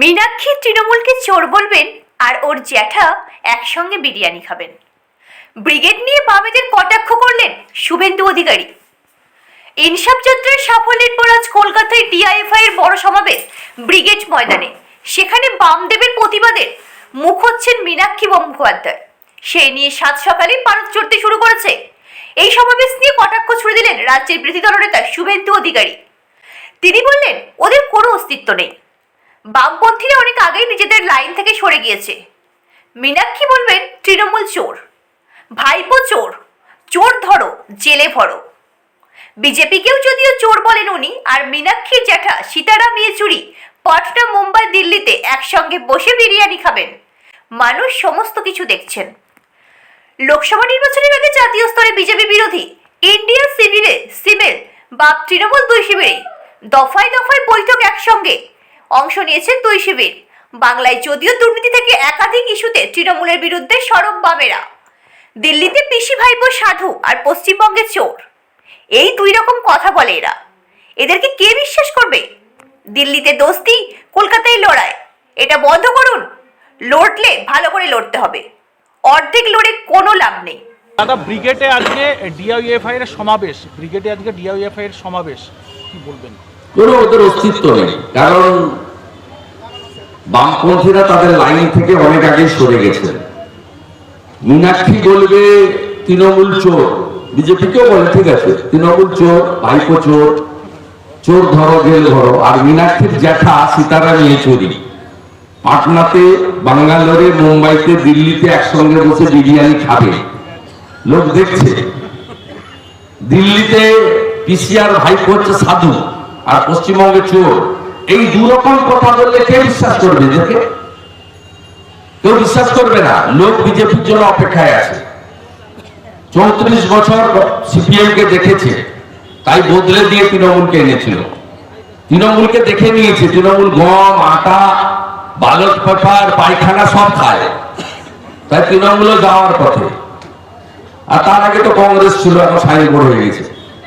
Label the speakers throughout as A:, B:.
A: মীনাক্ষী তৃণমূলকে চোর বলবেন আর ওর জ্যাঠা একসঙ্গে বিরিয়ানি খাবেন। ব্রিগেড নিয়ে বামেদের কটাক্ষ করলেন শুভেন্দু অধিকারী। ইনসাফ যাত্রার সাফল্যের পর আজ কলকাতায় ডিআইএফআই এর বড় সমাবেশ ব্রিগেড ময়দানে। সেখানে বামদেবের প্রতিবাদের মুখ হচ্ছেন মীনাক্ষী বন্দ্যোপাধ্যায়। সে নিয়ে সাত সকালে পারদ চড়তে শুরু করেছে। এই সমাবেশ নিয়ে কটাক্ষ ছুড়ে দিলেন রাজ্যের বিরোধী দলনেতা শুভেন্দু অধিকারী। তিনি বললেন, ওদের কোনো অস্তিত্ব নেই। বামপন্থীরা অনেক আগেই নিজেদের লাইন থেকে সরে গিয়েছে। মীনাক্ষী বলবেন, তৃণমূল চোর। ভাইপো চোর। চোর ধরো, জেলে ভরো। বিজেপিকেও যদিও চোর বলেন উনি, আর মীনাক্ষীর জ্যাঠা সীতারাম ইয়েচুরি পাটনা, মুম্বাই, দিল্লিতে একসঙ্গে বসে বিরিয়ানি খাবেন। মানুষ সমস্ত কিছু দেখছেন। লোকসভা নির্বাচনের আগে জাতীয় স্তরে বিজেপি বিরোধী ইন্ডিয়া সিভিলে সিমেল বা তৃণমূল দুই শিবিরে দফায় দফায় বৈঠক একসঙ্গে অংশ নিয়েছেন দুই শিবির। বাংলায় যদিও দুর্নীতি থেকে একাধিক ইস্যুতে তৃণমূলের বিরুদ্ধে সরব বামেরা। দিল্লিতে পিসি ভাইপো সাধু আর পশ্চিমবঙ্গে চোর। এই দুই রকম কথা বলে এরা। এদেরকে কে বিশ্বাস করবে? দিল্লিতে দোস্তি কলকাতায় লড়াই। এটা বন্ধ করুন। লড়লে ভালো করে লড়তে হবে। অর্ধেক লড়ে কোনো লাভ নেই।
B: দাদা ব্রিগেডে আজকে ডিআইএফআই এর সমাবেশ। ব্রিগেডে আজকে ডিআইএফআই এর সমাবেশ। কি বলবেন?
C: কোনো ওদের অস্তিত্ব নেই। কারণ বামপন্থীরা তাদের লাইন থেকে অনেক আগে সরে গেছেন মীনাক্ষী বলবে, তৃণমূল চোর। বিজেপিকেও বলে, ঠিক আছে, তৃণমূল চোর, ভাইপো চোর চোর ধরো, জেল ধরো। আর মীনাক্ষীর জ্যাঠা সীতারাম চুরি। পাটনাতে, বাঙ্গালোরে, মুম্বাইতে, দিল্লিতে একসঙ্গে বসে বিরিয়ানি খাবে। লোক দেখছে, দিল্লিতে পিসিআর ভাইপো হচ্ছে সাধু আর পশ্চিমবঙ্গে চোর। এই দু রকম কথা বললে কে বিশ্বাস করবে দেখে? কেউ বিশ্বাস করবে না, লোক বিজেপির জন্য অপেক্ষায় আছে। চৌত্রিশ বছর সিপিএম কে দেখেছে, তাই বদলে দিয়ে তৃণমূলকে এনেছিল। তৃণমূলকে দেখে নিয়েছে, তৃণমূল গম, আটা বালট পেপার, পায়খানা সব খায়। তাই তৃণমূলও যাওয়ার পথে। আর তার আগে তো কংগ্রেস ছিল, এখন সাইন করে হয়ে গেছে।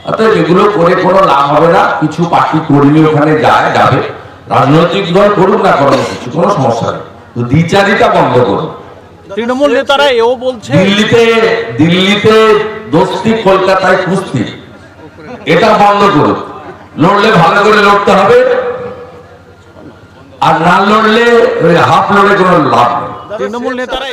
C: অতএব এগুলো করে কোনো লাভ হবে না। কিছু পার্টি কর্মী ওখানে যায় যাবে। রাজনৈতিক দল করুক না করুন কিছু কোনো সমস্যা নেই। তো দ্বিচারিতা বন্ধ করুন।
B: তৃণমূল নেতারা এও বলছে
C: দিল্লিতে দিল্লিতে দোস্তি কলকাতায় কুস্তি। এটা বন্ধ করুন। লড়লে ভালো করে লড়তে হবে। আর না লড়লে হাফ লড়ে কোনো লাভ নেই।
B: তৃণমূল নেতারা